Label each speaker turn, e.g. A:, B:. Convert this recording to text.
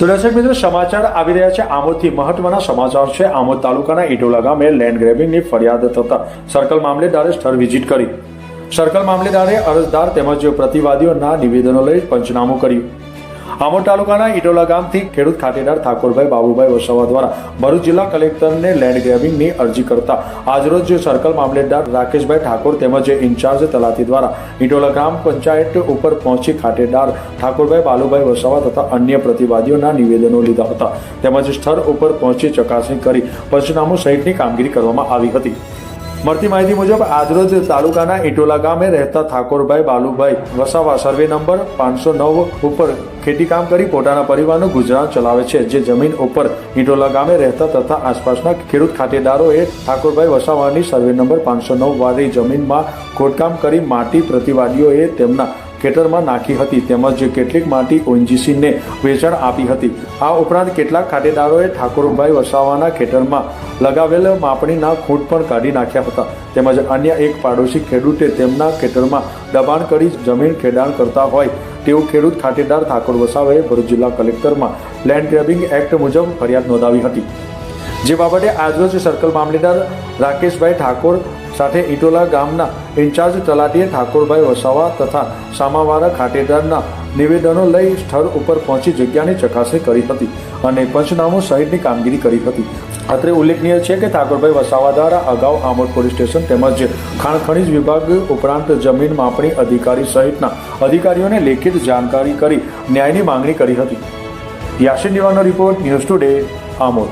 A: તો દર્શક મિત્રો, સમાચાર આવી રહ્યા છે. આમોદથી મહત્વના સમાચાર છે. આમોદ તાલુકાના ઇટોલા ગામે લેન્ડ ગ્રેબિંગની ફરિયાદ થતા સર્કલ મામલેદારે સ્થળ વિઝિટ કરી. સર્કલ મામલેદારે અરજદાર તેમજ પ્રતિવાદીઓના નિવેદનો લઈ પંચનામું કર્યું. આમોદ તાલુકાના ઇટોલા ગામથી ખેડૂત ખાતેદાર ઠાકોરભાઈ બાબુભાઈ વસાવા દ્વારા ભરૂચ જિલ્લા કલેક્ટરને લેન્ડ ગ્રેબિંગની અરજી કરતા આજરોજ સર્કલ મામલેદાર રાકેશભાઈ ઠાકોર તેમજ ઇન્ચાર્જ તલાટી દ્વારા ઇટોલા ગ્રામ પંચાયત ઉપર પહોંચી ખાતેદાર ઠાકોરભાઈ બાલુભાઈ વસાવા તથા અન્ય પ્રતિવાદીઓના નિવેદનો લીધા હતા. તેમજ સ્થળ ઉપર પહોંચી ચકાસણી કરી પંચનામું સહિતની કામગીરી કરવામાં આવી હતી. મળતી માહિતી મુજબ, આજરોજ તાલુકાના ઇટોલા ગામે રહેતા ઠાકોરભાઈ બાલુભાઈ વસાવા સર્વે નંબર પાંચસો નવ ઉપર ખેતીકામ કરી પોતાના પરિવારનું ગુજરાન ચલાવે છે. જે જમીન ઉપર ઇટોલા ગામે રહેતા તથા આસપાસના ખેડૂત ખાતેદારોએ ઠાકોરભાઈ વસાવાની સર્વે નંબર પાંચસો નવ વાળી જમીનમાં ખોદકામ કરી માટી પ્રતિવાદીઓએ તેમના ખેતરમાં નાખી હતી તેમજ કેટલીક માટી ઓએનજીસીને વેચાણ આપી હતી. આ ઉપરાંત કેટલાક ખાતેદારોએ ઠાકોરભાઈ વસાવાના ખેતરમાં લગાવેલ માપણીના ખૂંટ પણ કાઢી નાખ્યા હતા. તેમજ અન્ય એક પાડોશી ખેડૂતે તેમના ખેતરમાં દબાણ કરી જમીન ખેડાણ કરતા હોય તેવું ખેડૂત ખાતેદાર ઠાકોર વસાવાએ ભરૂચ જિલ્લા કલેક્ટરમાં લેન્ડ ગ્રેબિંગ એક્ટ મુજબ ફરિયાદ નોંધાવી હતી. જે બાબતે આજરોજ સર્કલ મામલેદાર રાકેશભાઈ ઠાકોર સાથે ઇટોલા ગામના ઇન્ચાર્જ તલાટીએ ઠાકોરભાઈ વસાવા તથા સામાવાળા ખાતેદારના નિવેદનો લઈ સ્થળ ઉપર પહોંચી જગ્યાની ચકાસણી કરી હતી અને પંચનામું સહિતની કામગીરી કરી હતી. અત્રે ઉલ્લેખનીય છે કે ઠાકોરભાઈ વસાવા દ્વારા અગાઉ આમોદ પોલીસ સ્ટેશન તેમજ ખાણ ખનિજ વિભાગ ઉપરાંત જમીન માપણી અધિકારી સહિતના અધિકારીઓને લેખિત જાણકારી કરી ન્યાયની માંગણી કરી હતી. યાસીન દિવાનો રિપોર્ટ ન્યૂઝ ટુડે આમોદ.